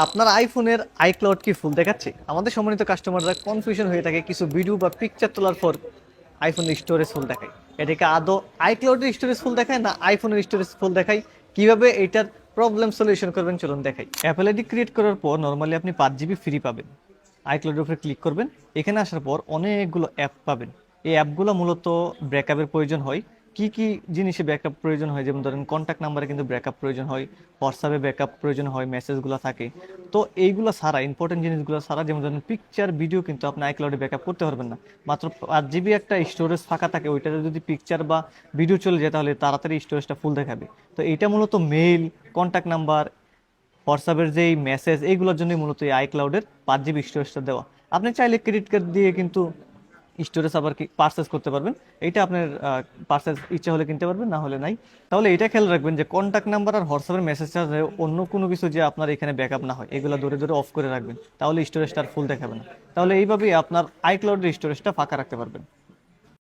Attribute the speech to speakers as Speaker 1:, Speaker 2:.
Speaker 1: আপনার আইফোনের আইক্লাউড কি ফুল দেখাচ্ছে? আমাদের সম্মানিত কাস্টমাররা কনফিউশন হয়ে থাকে, কিছু ভিডিও বা পিকচার তোলার পর আইফোনের স্টোরেজ ফুল দেখায়। এটাকে আদৌ আইক্লাউডের স্টোরেজ ফুল দেখায় না আইফোনের স্টোরেজ ফুল দেখায়? কীভাবে এটার প্রবলেম সলিউশন করবেন? চলুন দেখাই। অ্যাপেল আইডি ক্রিয়েট করার পর নর্মালি আপনি পাঁচ জিবি ফ্রি পাবেন। আইক্লাউডের উপরে ক্লিক করবেন। এখানে আসার পর অনেকগুলো অ্যাপ পাবেন। এই অ্যাপগুলো মূলত ব্রেকআপের প্রয়োজন হয়। কি কি জিনিসে ব্যাকআপ প্রয়োজন হয়? যেমন ধরেন কন্ট্যাক্ট নাম্বারে কিন্তু ব্যাকআপ প্রয়োজন হয় হোয়াটসঅ্যাপে ব্যাকআপ প্রয়োজন হয় মেসেজগুলো থাকে। তো এইগুলো ছাড়া ইম্পর্টেন্ট জিনিসগুলো ছাড়া, যেমন ধরেন পিকচার ভিডিও কিন্তু আপনি আইক্লাউডে ব্যাকআপ করতে পারবেন না। মাত্র পাঁচ জিবি একটা স্টোরেজ ফাঁকা থাকে, ওইটাতে যদি পিকচার বা ভিডিও চলে যায়, তাহলে তাড়াতাড়ি স্টোরেজটা ফুল দেখাবে। তো এটা মূলত মেইল কন্ট্যাক্ট নাম্বার হোয়াটসঅ্যাপের যেই মেসেজ এইগুলোর জন্যই মূলত এই আইক্লাউডের পাঁচ জিবি স্টোরেজটা দেওয়া। আপনি চাইলে ক্রেডিট কার্ড দিয়ে কিন্তু স্টোরেজ আবার কি পার্সেস করতে পারবেন? এইটা আপনার পার্সেস ইচ্ছা হলে কিনতে পারবেন, না হলে নাই। তাহলে এটা খেয়াল রাখবেন যে কন্ট্যাক্ট নাম্বার আর হোয়াটসঅ্যাপের মেসেজটা অন্য কোনো কিছু যে আপনার এখানে ব্যাকআপ না হয়, এগুলো দূরে দূরে অফ করে রাখবেন। তাহলে স্টোরেজটা আর ফুল দেখাবে না। তাহলে এইভাবেই আপনার আইক্লাউডের স্টোরেজটা ফাঁকা রাখতে পারবেন।